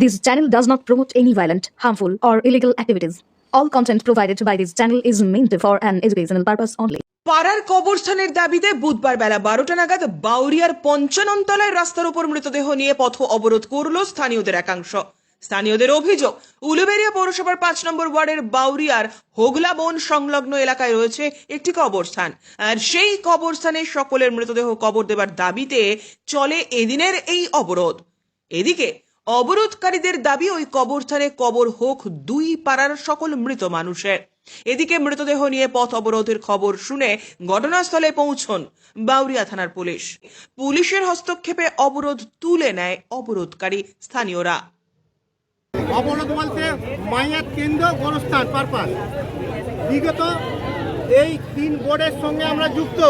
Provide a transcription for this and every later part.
This channel does not promote any violent, harmful, or illegal activities. All content provided by this channel is meant for an educational purpose only. পাড়ার কবরস্থানের দাবিতে বুধবার বেলা বারোটা নাগাদ বাউরিয়ার পঞ্চাননতলায় রাস্তার উপর মৃতদেহ নিয়ে পথ অবরোধ করল স্থানীয়দের একাংশ স্থানীয়দের অভিযোগ উলুবেড়িয়া পৌরসভার পাঁচ নম্বর ওয়ার্ডের বাউরিয়ার হোগলা বন সংলগ্ন এলাকায় রয়েছে একটি কবরস্থান আর সেই কবরস্থানে সকলের মৃতদেহ কবর দেবার দাবিতে চলে এদিনের এই অবরোধ এদিকে অবরোধকারীদের দাবি, ওই কবরস্থানে কবর হোক, দুই পাড়ার সকল মৃত মানুষের। এদিকে মৃতদেহ নিয়ে পথ অবরোধের খবর শুনে ঘটনাস্থলে পৌঁছন বাউরিয়া থানার পুলিশ। পুলিশের হস্তক্ষেপে অবরোধ তুলে নেয় অবরোধকারী স্থানীয়রা। অবরোধ বলতে মাইয়াত কেন্দ্র, গোরস্থান, পারপাস। বিগত এই তিন বোর্ডের সঙ্গে আমরা যুক্ত।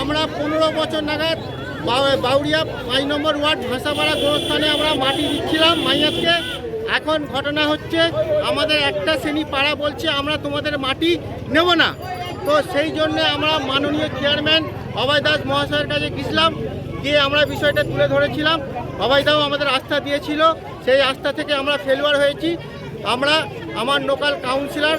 আমরা পনেরো বছর নাগাদ বাউরিয়া পাঁচ নম্বর ওয়ার্ড ভাষাপাড়া গোরস্থানে আমরা মাটি দিচ্ছিলাম মাইয়াতকে। এখন ঘটনা হচ্ছে, আমাদের একটা শ্রেণি পাড়া বলছে, আমরা তোমাদের মাটি নেব না। তো সেই জন্য আমরা মাননীয় চেয়ারম্যান অভয় দাস মহাশয়ের কাছে গেছিলাম, গিয়ে আমরা বিষয়টা তুলে ধরেছিলাম। অভয়দাও আমাদের আস্থা দিয়েছিল, সেই আস্থা থেকে আমরা ফেলুয়ার হয়েছি। আমরা আমার লোকাল কাউন্সিলর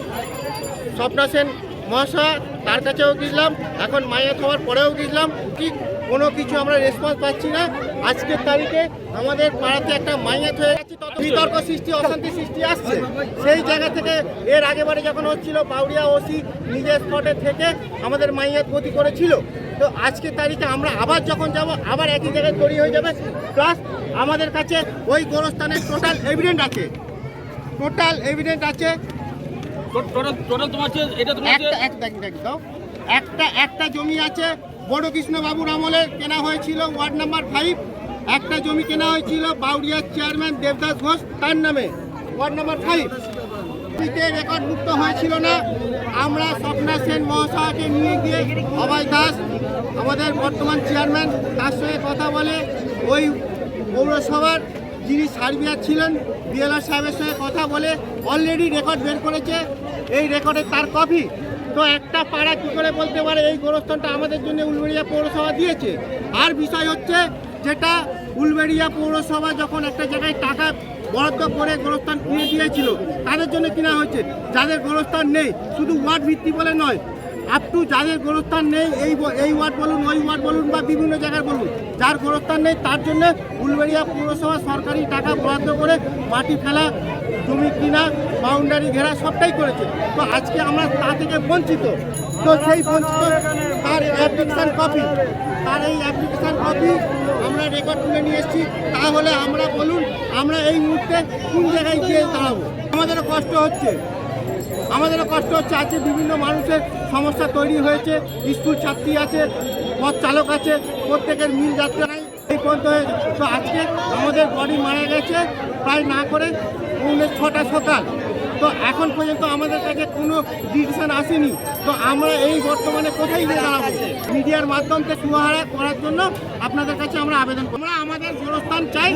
স্বপ্না সেন মহাশয়, তার কাছেও গেছিলাম, এখন মাইয়াত হওয়ার পরেও গেছিলাম। ঠিক কোনো কিছু আমরা রেসপন্স পাচ্ছি না। আজকের তারিখে আমাদের পাড়াতে একটা মাইয়াত হয়ে গেছে তত বিতর্ক সৃষ্টি অশান্তি সৃষ্টি আসছে। সেই জায়গা থেকে এর আগেবারে যখন হচ্ছিল বাউরিয়া ওসি নিজের স্পটে থেকে আমাদের মাইয়াত গতি করেছিল। তো আজকের তারিখে আমরা আবার যখন যাব আবার একই জায়গায় তৈরি হয়ে যাবে। প্লাস আমাদের কাছে ওই গোরস্থানের টোটাল এভিডেন্ট আছে। টোটাল এভিডেন্ট আছে। টোটাল তোমার এটা তোমার হচ্ছে একটা একটা জমি আছে বড় কৃষ্ণবাবুর আমলে কেনা হয়েছিল, ওয়ার্ড নাম্বার ফাইভ। একটা জমি কেনা হয়েছিল বাউরিয়ার চেয়ারম্যান দেবদাস ঘোষ, তার নামে, ওয়ার্ড নাম্বার ফাইভ। রেকর্ড মুক্ত হয়েছিল না। আমরা স্বপ্না সেন মহাশয়কে নিয়ে গিয়ে অভয় দাস, আমাদের বর্তমান চেয়ারম্যান, তার সঙ্গে কথা বলে ওই পৌরসভার যিনি সার্বিয়ার ছিলেন, বিএলআর সাহেবের সঙ্গে কথা বলে অলরেডি রেকর্ড বের করেছে। এই রেকর্ডে তার কপি তো একটা পাড়া কী করে বলতে পারে? এই গোরস্থানটা আমাদের জন্য উলবেড়িয়া পৌরসভা দিয়েছে। আর বিষয় হচ্ছে যেটা উলবেড়িয়া পৌরসভা যখন একটা জায়গায় টাকা বরাদ্দ করে গোরস্থান কিনে দিয়েছিল, তাদের জন্য কিনা হয়েছে? যাদের গোরস্থান নেই, শুধু ওয়ার্ড ভিত্তি বলে নয় আপ টু যাদের গোরস্থান নেই, এই এই ওয়ার্ড বলুন, ওই ওয়ার্ড বলুন বা বিভিন্ন জায়গায় বলুন, যার গোরস্থান নেই, তার জন্য উলবেড়িয়া পৌরসভা সরকারি টাকা বরাদ্দ করে মাটি ফেলা, জমি কিনা বাউন্ডারি ঘেরা সবটাই করেছে। তো আজকে আমরা তা থেকে বঞ্চিত। তো সেই বঞ্চিত তার অ্যাপ্লিকেশান কপি তার এই অ্যাপ্লিকেশান কপি আমরা রেকর্ড তুলে নিয়ে এসেছি। তাহলে আমরা বলুন, আমরা এই মুহূর্তে কোন জায়গায় গিয়ে দাঁড়াবো? আমাদেরও কষ্ট হচ্ছে। আমাদেরও কষ্ট হচ্ছে আছে বিভিন্ন মানুষের সমস্যা তৈরি হয়েছে, স্কুল ছাত্রী আছে, পথ চালক আছে, প্রত্যেকের মিল যাত্রা নাই। এই পর্যন্ত তো আজকে আমাদের বডি মারা গেছে, প্রায় না করে পৌনে ছটা সকাল। তো এখন পর্যন্ত আমাদের কাছে কোনো ডিসিশন আসেনি। তো আমরা এই বর্তমানে কোথায় গিয়ে দাঁড়াবো? মিডিয়ার মাধ্যমে সুহারা করার জন্য আপনাদের কাছে আমরা আবেদন। আমরা আমাদের গোরস্থান চাই,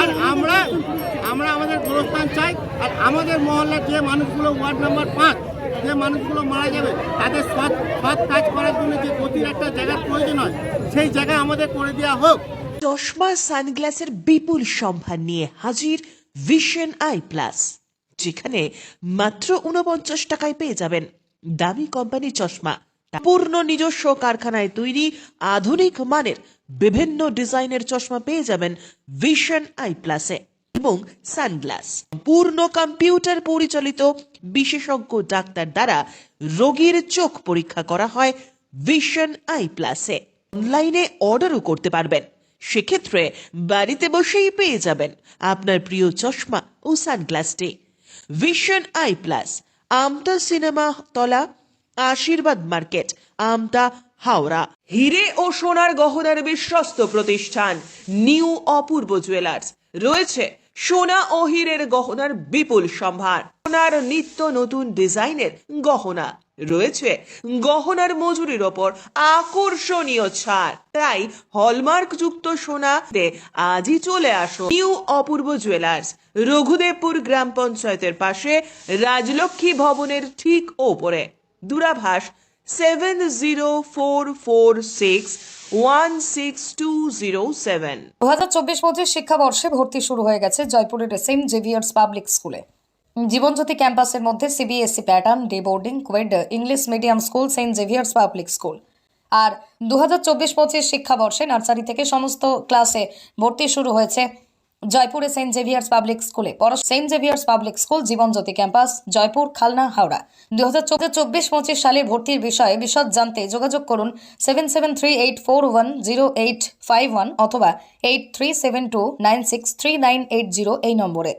আর আমরা আমরা আমাদের গোরস্থান চাই, আর আমাদের মহল্লার যে মানুষগুলো ওয়ার্ড নাম্বার পাঁচ, যে মানুষগুলো মারা যাবে, তাদের সৎ সৎ কাজ করার জন্য যে গতির একটা জায়গার প্রয়োজন হয়, সেই জায়গা আমাদের করে দেওয়া হোক। চশমা, সানগ্লাসের বিপুল সম্ভার নিয়ে হাজির ভিশন আই প্লাস যেখানে মাত্র উনপঞ্চাশ টাকায় পেয়ে যাবেন দামি কোম্পানি চশমা, পূর্ণ নিজস্ব কারখানায় তৈরি আধুনিক মানের বিভিন্ন ডিজাইনের চশমা পেয়ে যাবেন ভিশন আই প্লাসে এবং সানগ্লাস পূর্ণ কম্পিউটার পরিচালিত বিশেষজ্ঞ ডাক্তার দ্বারা রোগীর চোখ পরীক্ষা করা হয় ভিশন আই প্লাসে অনলাইনে অর্ডারও করতে পারবেন। সেক্ষেত্রে বাড়িতে বসেই পেয়ে যাবেন আপনার প্রিয় চশমা ও সানগ্লাসটি। Vision eye plus Amta cinema তলা, আশীর্বাদ মার্কেট, আমতা হাওড়া। হিরে ও সোনার গহনার বিশ্বস্ত প্রতিষ্ঠান, নিউ অপূর্ব জুয়েলার্স। রয়েছে সোনা ও হীরের গহনার বিপুল সম্ভার। সোনার নিত্য নতুন ডিজাইনের গহনা। রয়েছে গহনার মজুরির ওপর আকর্ষণীয় ছাড়। তাই হলমার্ক যুক্ত সোনাতে আজই চলে আসো নিউ অপূর্ব জুয়েলার্স, রঘুদেবপুর গ্রাম পঞ্চায়েতের পাশে রাজলক্ষ্মী ভবনের ঠিক ওপরে। দূরাভাষ seven zero four four six one six two zero seven. দু হাজার চব্বিশ পঁচিশ শিক্ষাবর্ষে ভর্তি শুরু হয়ে গেছে জয়পুরের সেন্ট জেভিয়ার্স পাবলিক স্কুলে। জীবনজ্যোতি ক্যাম্পাসের মধ্যে CBSE pattern day boarding coed English medium school saint Xavier's public school আর দু হাজার চব্বিশ পঁচিশ শিক্ষাবর্ষে নার্সারি থেকে সমস্ত ক্লাসে ভর্তি শুরু হয়েছে জয়পুরে সেন্ট জেভিয়ার্স পাবলিক স্কুলে পর saint Xavier's public school Jibanjyoti campus, Joypur, Khalna, Howrah. দু হাজার চব্বিশ পঁচিশ সালে ভর্তির বিষয়ে বিশদ জানতে যোগাযোগ করুন seven seven three eight four one zero eight five one অথবা eight three seven two nine six three nine eight zero এই নম্বরে।